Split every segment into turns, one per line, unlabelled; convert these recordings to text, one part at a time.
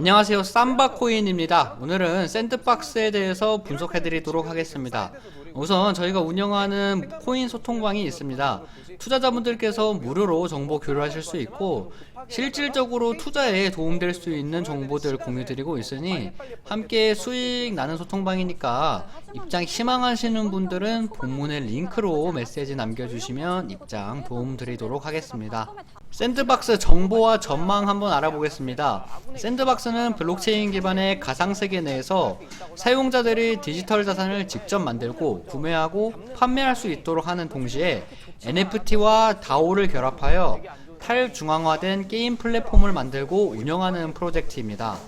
안녕하세요. 쌈바코인입니다. 오늘은 샌드박스에 대해서 분석해 드리도록 하겠습니다. 우선 저희가 운영하는 코인 소통방이 있습니다. 투자자분들께서 무료로 정보 교류하실 수 있고 실질적으로 투자에 도움될 수 있는 정보들 공유 드리고 있으니 함께 수익 나는 소통방이니까 입장 희망하시는 분들은 본문의 링크로 메시지 남겨주시면 입장 도움 드리도록 하겠습니다 샌드박스 정보와 전망 한번 알아보겠습니다. 샌드박스는 블록체인 기반의 가상세계 내에서 사용자들이 디지털 자산을 직접 만들고 구매하고 판매할 수 있도록 하는 동시에 NFT와 DAO를 결합하여 탈중앙화된 게임 플랫폼을 만들고 운영하는 프로젝트입니다.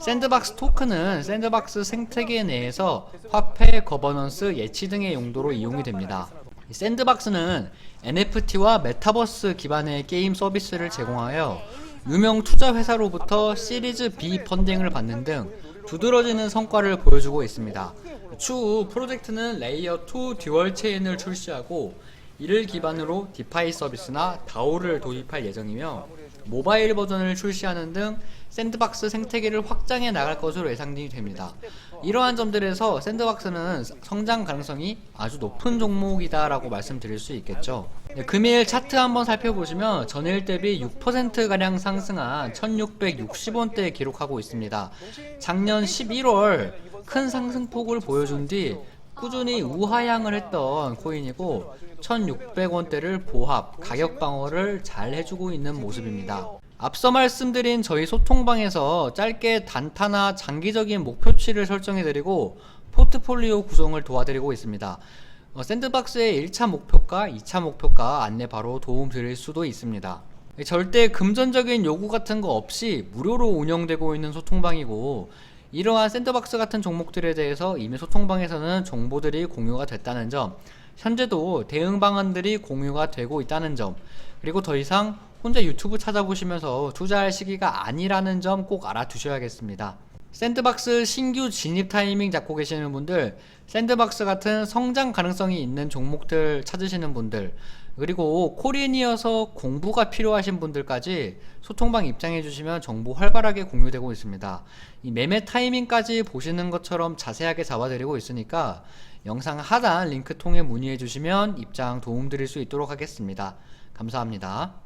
샌드박스 토큰은 샌드박스 생태계 내에서 화폐, 거버넌스, 예치 등의 용도로 이용이 됩니다. 이 샌드박스는 NFT와 메타버스 기반의 게임 서비스를 제공하여 유명 투자 회사로부터 시리즈 B 펀딩을 받는 등 두드러지는 성과를 보여주고 있습니다. 추후 프로젝트는 레이어 2 듀얼 체인을 출시하고 이를 기반으로 디파이 서비스나 다오를 도입할 예정이며 모바일 버전을 출시하는 등 샌드박스 생태계를 확장해 나갈 것으로 예상이 됩니다. 이러한 점들에서 샌드박스는 성장 가능성이 아주 높은 종목이다라고 말씀드릴 수 있겠죠. 네, 금일 차트 한번 살펴보시면 전일 대비 6%가량 상승한 1660원대 기록하고 있습니다. 작년 11월 큰 상승폭을 보여준 뒤 꾸준히 우하향을 했던 코인이고 1600원대를 보합, 가격 방어를 잘 해주고 있는 모습입니다. 앞서 말씀드린 저희 소통방에서 짧게 단타나 장기적인 목표치를 설정해드리고 포트폴리오 구성을 도와드리고 있습니다. 어, 샌드박스의 1차 목표가, 2차 목표가 안내 바로 도움 드릴 수도 있습니다. 절대 금전적인 요구 같은 거 없이 무료로 운영되고 있는 소통방이고 이러한 샌드박스 같은 종목들에 대해서 이미 소통방에서는 정보들이 공유가 됐다는 점, 현재도 대응 방안들이 공유가 되고 있다는 점, 그리고 더 이상 혼자 유튜브 찾아보시면서 투자할 시기가 아니라는 점 꼭 알아두셔야겠습니다. 샌드박스 신규 진입 타이밍 잡고 계시는 분들, 샌드박스 같은 성장 가능성이 있는 종목들 찾으시는 분들, 그리고 코린이어서 공부가 필요하신 분들까지 소통방 입장해 주시면 정보 활발하게 공유되고 있습니다. 이 매매 타이밍까지 보시는 것처럼 자세하게 잡아드리고 있으니까 영상 하단 링크 통해 문의해 주시면 입장 도움 드릴 수 있도록 하겠습니다. 감사합니다.